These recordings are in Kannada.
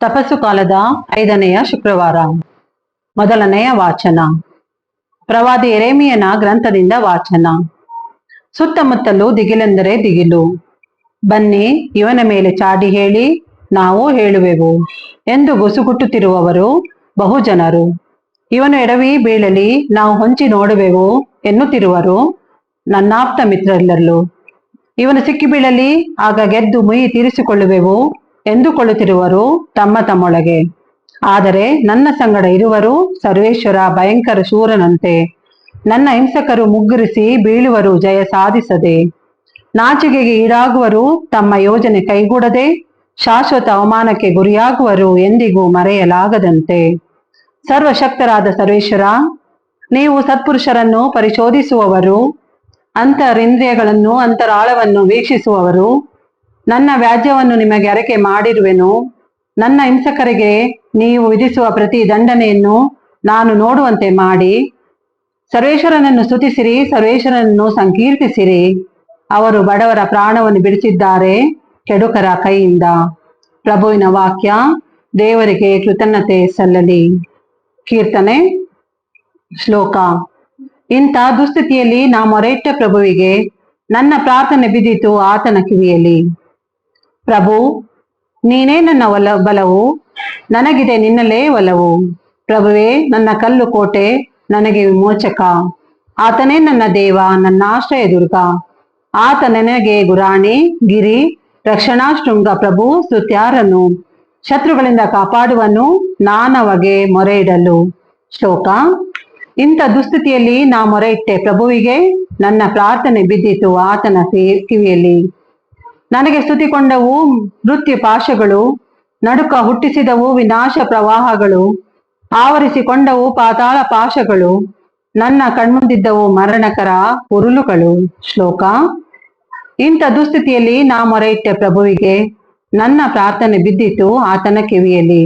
ತಪಸ್ಸು ಕಾಲದ ಐದನೆಯ ಶುಕ್ರವಾರ. ಮೊದಲನೆಯ ವಾಚನ. ಪ್ರವಾದಿ ಎರೇಮಿಯನ ಗ್ರಂಥದಿಂದ ವಾಚನ. ಸುತ್ತಮುತ್ತಲು ದಿಗಿಲೆಂದರೆ ದಿಗಿಲು. ಬನ್ನಿ, ಇವನ ಮೇಲೆ ಚಾಡಿ ಹೇಳಿ, ನಾವು ಹೇಳುವೆವು ಎಂದು ಗುಸುಗುಟ್ಟುತ್ತಿರುವವರು ಬಹುಜನರು. ಇವನು ಎಡವಿ ಬೀಳಲಿ, ನಾವು ಹೊಂಚಿ ನೋಡುವೆವು ಎನ್ನುತ್ತಿರುವರು ನನ್ನಾಪ್ತ ಮಿತ್ರರೆಲ್ಲರೂ. ಇವನು ಸಿಕ್ಕಿ ಬೀಳಲಿ, ಆಗ ಗೆದ್ದು ಮುಯಿ ತೀರಿಸಿಕೊಳ್ಳುವೆವು ಎಂದುಕೊಳ್ಳುತ್ತಿರುವರು ತಮ್ಮ ತಮ್ಮೊಳಗೆ. ಆದರೆ ನನ್ನ ಸಂಗಡ ಇರುವರು ಸರ್ವೇಶ್ವರ ಭಯಂಕರ ಶೂರನಂತೆ. ನನ್ನ ಹಿಂಸಕರು ಮುಗ್ಗರಿಸಿ ಬೀಳುವರು ಜಯ ಸಾಧಿಸದೆ. ನಾಚಿಕೆಗೆ ಈಡಾಗುವರು ತಮ್ಮ ಯೋಜನೆ ಕೈಗೂಡದೆ, ಶಾಶ್ವತ ಅವಮಾನಕ್ಕೆ ಗುರಿಯಾಗುವರು ಎಂದಿಗೂ ಮರೆಯಲಾಗದಂತೆ. ಸರ್ವಶಕ್ತರಾದ ಸರ್ವೇಶ್ವರ, ನೀವು ಸತ್ಪುರುಷರನ್ನು ಪರಿಶೋಧಿಸುವವರು, ಅಂತರಿಂದ್ರಿಯಗಳನ್ನು, ಅಂತರಾಳವನ್ನು ವೀಕ್ಷಿಸುವವರು ನನ್ನ ವ್ಯಾಜ್ಯವನ್ನು ನಿಮಗೆ ಅರಕೆ ಮಾಡಿರುವೆನು. ನನ್ನ ಹಿಂಸಕರಿಗೆ ನೀವು ವಿಧಿಸುವ ಪ್ರತಿ ದಂಡನೆಯನ್ನು ನಾನು ನೋಡುವಂತೆ ಮಾಡಿ. ಸರ್ವೇಶ್ವರನನ್ನು ಸ್ತುತಿಸಿರಿ, ಸರ್ವೇಶ್ವರನನ್ನು ಸಂಕೀರ್ತಿಸಿರಿ. ಅವರು ಬಡವರ ಪ್ರಾಣವನ್ನು ಬಿಡಿಸಿದ್ದಾರೆ ಕೆಡುಕರ ಕೈಯಿಂದ. ಪ್ರಭುವಿನ ವಾಕ್ಯ, ದೇವರಿಗೆ ಕೃತಜ್ಞತೆ ಸಲ್ಲಲಿ. ಕೀರ್ತನೆ, ಶ್ಲೋಕ. ಇಂಥ ದುಸ್ಥಿತಿಯಲ್ಲಿ ನಾ ಮೊರೆಯಿಟ್ಟ ಪ್ರಭುವಿಗೆ ನನ್ನ ಪ್ರಾರ್ಥನೆ ಬಿದ್ದಿತು, ಆತನ ಕಿವಿಯಲ್ಲಿ. ಪ್ರಭು, ನೀನೇ ನನ್ನ ಒಲ, ಬಲವು, ನನಗಿದೆ ನಿನ್ನಲೇ ಒಲವು. ಪ್ರಭುವೇ, ನನ್ನ ಕಲ್ಲು ಕೋಟೆ, ನನಗೆ ವಿಮೋಚಕ. ಆತನೇ ನನ್ನ ದೇವ, ನನ್ನ ಆಶ್ರಯ ದುರ್ಗ. ಆತ ನನಗೆ ಗುರಾಣಿ, ಗಿರಿ, ರಕ್ಷಣಾ ಶೃಂಗ ಪ್ರಭು ಸುತ್ಯಾರನು ಶತ್ರುಗಳಿಂದ ಕಾಪಾಡುವನು ನಾನವಗೆ ಮೊರೆ ಇಡಲು ಶ್ಲೋಕ, ಇಂಥ ದುಸ್ಥಿತಿಯಲ್ಲಿ ನಾ ಮೊರೆ ಇಟ್ಟೆ ಪ್ರಭುವಿಗೆ, ನನ್ನ ಪ್ರಾರ್ಥನೆ ಬಿದ್ದಿತು ಆತನ ಕಿವಿ- ಕಿವಿಯಲ್ಲಿ. ನನಗೆ ಸ್ತುತಿಕೊಂಡವು ನೃತ್ಯ ಪಾಶಗಳು, ನಡುಕ ಹುಟ್ಟಿಸಿದವು ವಿನಾಶ ಪ್ರವಾಹಗಳು, ಆವರಿಸಿಕೊಂಡವು ಪಾತಾಳ ಪಾಶಗಳು, ನನ್ನ ಕಣ್ಮುಂದಿದ್ದವು ಮರಣಕರ ಉರುಳುಗಳು. ಶ್ಲೋಕ. ಇಂಥ ದುಸ್ಥಿತಿಯಲ್ಲಿ ನಾ ಮೊರೆಯಿಟ್ಟೆ ಪ್ರಭುವಿಗೆ ನನ್ನ ಪ್ರಾರ್ಥನೆ ಬಿದ್ದಿತು ಆತನ ಕಿವಿಯಲ್ಲಿ.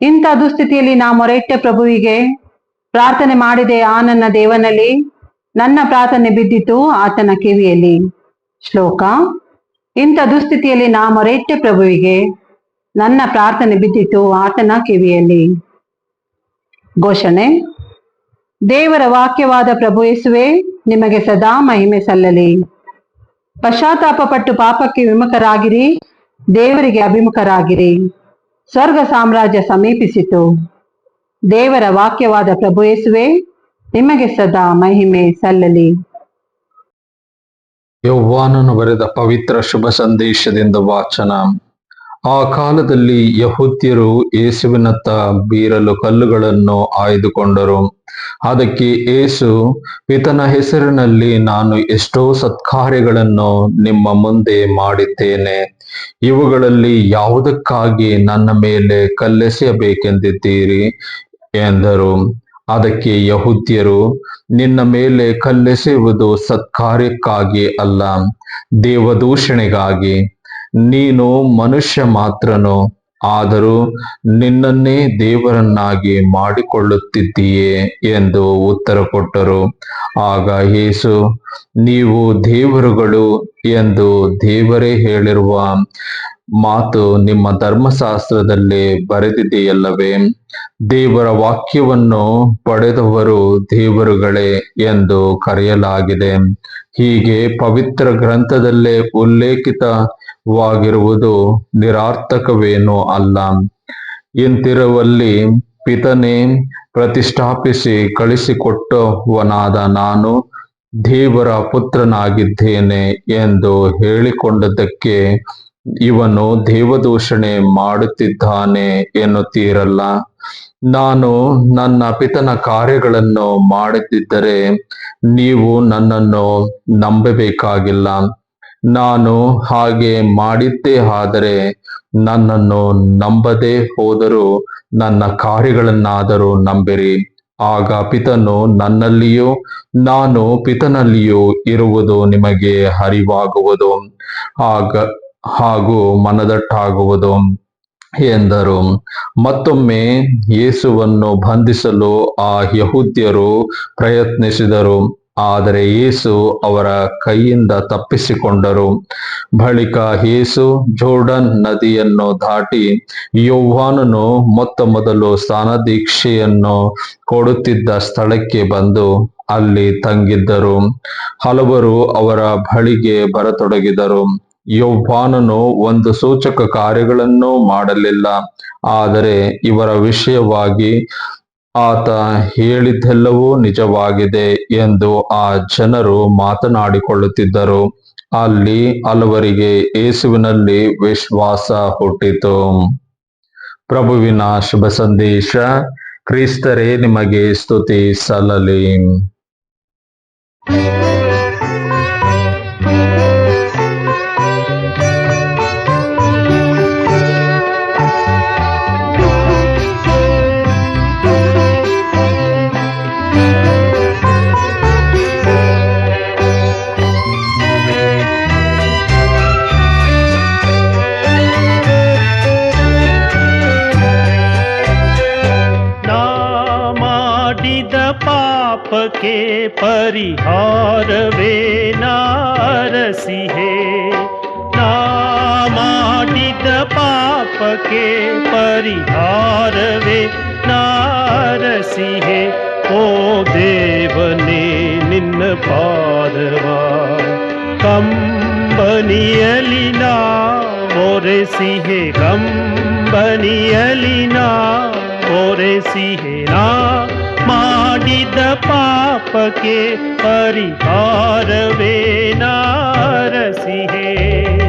ಇಂಥ ದುಸ್ಥಿತಿಯಲ್ಲಿ ನಾ ಮೊರೆಯಿಟ್ಟೆ ಪ್ರಭುವಿಗೆ ಪ್ರಾರ್ಥನೆ ಮಾಡಿದೆ ಆ ನನ್ನ ದೇವನಲ್ಲಿ ನನ್ನ ಪ್ರಾರ್ಥನೆ ಬಿದ್ದಿತು ಆತನ ಕಿವಿಯಲ್ಲಿ. ಶ್ಲೋಕ. ಇಂಥ ದುಸ್ಥಿತಿಯಲ್ಲಿ ನಾ ಮೊರೆಯಿಟ್ಟೆ ಪ್ರಭುವಿಗೆ. ನನ್ನ ಪ್ರಾರ್ಥನೆ ಬಿದ್ದಿತು ಆತನ ಕಿವಿಯಲ್ಲಿ. ಘೋಷಣೆ, ದೇವರ ವಾಕ್ಯವಾದ ಪ್ರಭು ಯೇಸುವೆ, ನಿಮಗೆ ಸದಾ ಮಹಿಮೆ ಸಲ್ಲಲಿ. ಪಶ್ಚಾತ್ತಾಪ ಪಟ್ಟು ಪಾಪಕ್ಕೆ ವಿಮುಖರಾಗಿರಿ, ದೇವರಿಗೆ ಅಭಿಮುಖರಾಗಿರಿ. ಸ್ವರ್ಗ ಸಾಮ್ರಾಜ್ಯ ಸಮೀಪಿಸಿತು. ದೇವರ ವಾಕ್ಯವಾದ ಪ್ರಭು ಯೇಸುವೆ, ನಿಮಗೆ ಸದಾ ಮಹಿಮೆ ಸಲ್ಲಲಿ. ಯೌವಾನನು ಬರೆದ ಪವಿತ್ರ ಶುಭ ಸಂದೇಶದಿಂದ ವಾಚನ. ಆ ಕಾಲದಲ್ಲಿ ಯಹೂದ್ಯರು ಏಸುವಿನತ್ತ ಬೀರಲು ಕಲ್ಲುಗಳನ್ನು ಆಯ್ದುಕೊಂಡರು. ಅದಕ್ಕೆ ಏಸು ಈತನ ಹೆಸರಿನಲ್ಲಿ ನಾನು ಎಷ್ಟೋ ಸತ್ಕಾರ್ಯಗಳನ್ನು ನಿಮ್ಮ ಮುಂದೆ ಮಾಡಿದ್ದೇನೆ. ಇವುಗಳಲ್ಲಿ ಯಾವುದಕ್ಕಾಗಿ ನನ್ನ ಮೇಲೆ ಕಲ್ಲೆಸೆಯಬೇಕೆಂದಿದ್ದೀರಿ? ಎಂದರು. ಅದಕ್ಕೆ ಯಹೂದ್ಯರು, ನಿನ್ನ ಮೇಲೆ ಕಲ್ಲೆಸೆಯುವುದು ಸತ್ಕಾರ್ಯಕ್ಕಾಗಿ ಅಲ್ಲ, ದೇವದೂಷಣೆಗಾಗಿ. ನೀನು ಮನುಷ್ಯ ಮಾತ್ರನು, ಆದರೂ ನಿನ್ನನ್ನೇ ದೇವರನ್ನಾಗಿ ಮಾಡಿಕೊಳ್ಳುತ್ತಿದ್ದೀಯೇ ಎಂದು ಉತ್ತರ ಕೊಟ್ಟರು. ಆಗ ಯೇಸು, ನೀವು ದೇವರುಗಳು ಎಂದು ದೇವರೇ ಹೇಳಿರುವ ಮಾತು ನಿಮ್ಮ ಧರ್ಮಶಾಸ್ತ್ರದಲ್ಲಿ ಬರೆದಿದೆಯಲ್ಲವೇ? ದೇವರ ವಾಕ್ಯವನ್ನು ಪಡೆದವರು ದೇವರುಗಳೇ ಎಂದು ಕರೆಯಲಾಗಿದೆ. ಹೀಗೆ ಪವಿತ್ರ ಗ್ರಂಥದಲ್ಲೇ ಉಲ್ಲೇಖಿತವಾಗಿರುವುದು ನಿರಾರ್ಥಕವೇನೂ ಅಲ್ಲ. ಇಂತಿರುವಲ್ಲಿ ಪಿತನೇ, ಪ್ರತಿಷ್ಠಾಪಿಸಿ ಕಳಿಸಿಕೊಟ್ಟವನಾದ ನಾನು ದೇವರ ಪುತ್ರನಾಗಿದ್ದೇನೆ ಎಂದು ಹೇಳಿಕೊಂಡದ್ದಕ್ಕೆ ಇವನು ದೇವದೂಷಣೆ ಮಾಡುತ್ತಿದ್ದಾನೆ ಎನ್ನುತ್ತೀರಲ್ಲ. ನಾನು ನನ್ನ ಪಿತನ ಕಾರ್ಯಗಳನ್ನು ಮಾಡುತ್ತಿದ್ದರೆ ನೀವು ನನ್ನನ್ನು ನಂಬಬೇಕಾಗಿಲ್ಲ. ನಾನು ಹಾಗೆ ಮಾಡಿದ್ದೇ ಆದರೆ ನನ್ನನ್ನು ನಂಬದೇ ಹೋದರೂ ನನ್ನ ಕಾರ್ಯಗಳನ್ನಾದರೂ ನಂಬಿರಿ. ಆಗ ಪಿತನು, ನನ್ನಲ್ಲಿಯೂ ನಾನು ಪಿತನಲ್ಲಿಯೂ ಇರುವುದು ನಿಮಗೆ ಅರಿವಾಗುವುದು, ಆಗ, ಹಾಗೂ ಮನದಟ್ಟಾಗುವುದು, ಎಂದರು. ಮತ್ತೊಮ್ಮೆ ಯೇಸುವನ್ನು ಬಂಧಿಸಲು ಆ ಯಹೂದ್ಯರು ಪ್ರಯತ್ನಿಸಿದರು. ಆದರೆ ಯೇಸು ಅವರ ಕೈಯಿಂದ ತಪ್ಪಿಸಿಕೊಂಡರು. ಬಳಿಕ ಯೇಸು ಜೋರ್ಡನ್ ನದಿಯನ್ನು ದಾಟಿ ಯೌವಾನನು ಮೊತ್ತ ಮೊದಲು ಸ್ನಾನದೀಕ್ಷೆಯನ್ನು ಕೊಡುತ್ತಿದ್ದ ಸ್ಥಳಕ್ಕೆ ಬಂದು ಅಲ್ಲಿ ತಂಗಿದ್ದರು. ಹಲವರು ಅವರ ಬಳಿಗೆ ಬರತೊಡಗಿದರು. ಯೌವಾನನು ಒಂದು ಸೂಚಕ ಕಾರ್ಯಗಳನ್ನು ಮಾಡಲಿಲ್ಲ. ಆದರೆ ಇವರ ವಿಷಯವಾಗಿ ಆತ ಹೇಳಿದ್ದೆಲ್ಲವೂ ನಿಜವಾಗಿದೆ ಎಂದು ಆ ಜನರು ಮಾತನಾಡಿಕೊಳ್ಳುತ್ತಿದ್ದರು. ಅಲ್ಲಿ ಹಲವರಿಗೆ ಯೇಸುವಿನಲ್ಲಿ ವಿಶ್ವಾಸ ಹುಟ್ಟಿತು. ಪ್ರಭುವಿನ ಶುಭ ಸಂದೇಶ, ಕ್ರಿಸ್ತರೇ, ನಿಮಗೆ ಸ್ತುತಿ ಸಲ್ಲಲಿ. ಪಾಪಕ್ಕೆ ಪರಿಹಾರವೇ ನಾರಸಿಹೆ ನಾ ಮಾಡಿದ ಪಾಪಕ್ಕೆ ಪರಿಹಾರವೇ ನಾರಸಿಹೆ ಓ ದೇವನೇ ನಿನ್ನ ಪಾದವ ಕಂಬನಿಯಲಿ ನಾ ಒರೆಸಿಹೆ ಕಂಬನಿಯಲಿ ನಾ ಒರೆಸಿಹೆ ನಾ ಮಾಡಿದ ಪಾಪಕ್ಕೆ ಪರಿಹಾರವೇ ನಾರಸಿಹೆ ನಿದ್ರೆ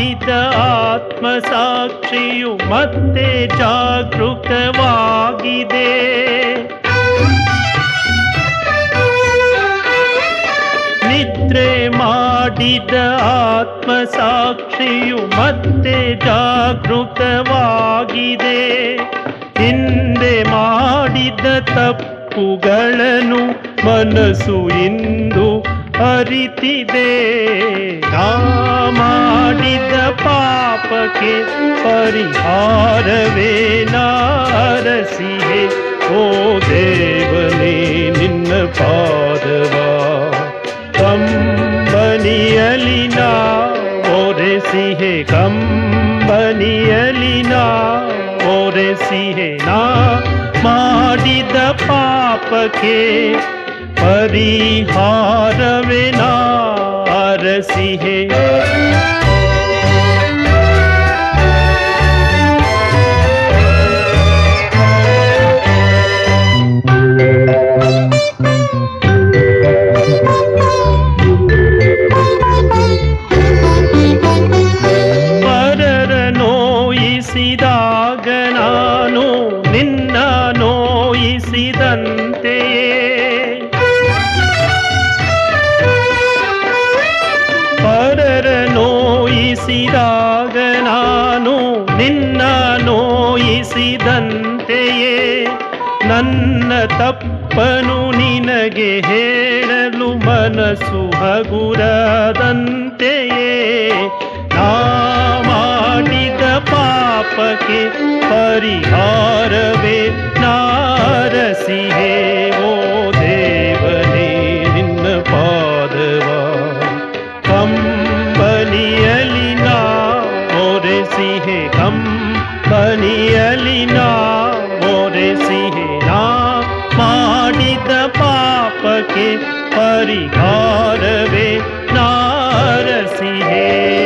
ಮಾಡಿದ ಆತ್ಮಸಾಕ್ಷಿಯು ಮತ್ತೆ ಜಾಗೃತವಾಗಿದೆ. ನಿದ್ರೆ ಮಾಡಿದ ಆತ್ಮಸಾಕ್ಷಿಯು ಮತ್ತೆ ಜಾಗೃತವಾಗಿದೆ. ಹಿಂದೆ ಮಾಡಿದ ತಪ್ಪುಗಳನ್ನು ಮನಸ್ಸು ಇಂದು ಅರಿತಿದೆ ನಾ ಮಾಡಿದ ಪಾಪಕ್ಕೆ ಪರಿಹಾರವೇ ನಾರಸಿಹೆ ಓ ದೇವನೇ ನಿನ್ನ ಪಾದವ ಕಂಬನಿಯಲಿ ನಾ ಒರೆಸಿಹೆ ಕಂಬನಿಯಲಿ ನಾ ಒರೆಸಿಹೆ ನಾ ಮಾಡಿದ ಪಾಪಕ್ಕೆ हरिहारविनारसि हे ನಾನು ನಿನ್ನ ನೋಯಿಸಿದಂತೆಯೇ ನನ್ನ ತಪ್ಪನು ನಿನಗೆ ಹೇಳಲು ಮನಸ್ಸು ಹಗುರದಂತೆಯೇ ನಾ ಮಾಡಿದ ಪಾಪಕ್ಕೆ ಪರಿಹಾರವೇ ताडित पाप के परिहार वे नारसी है।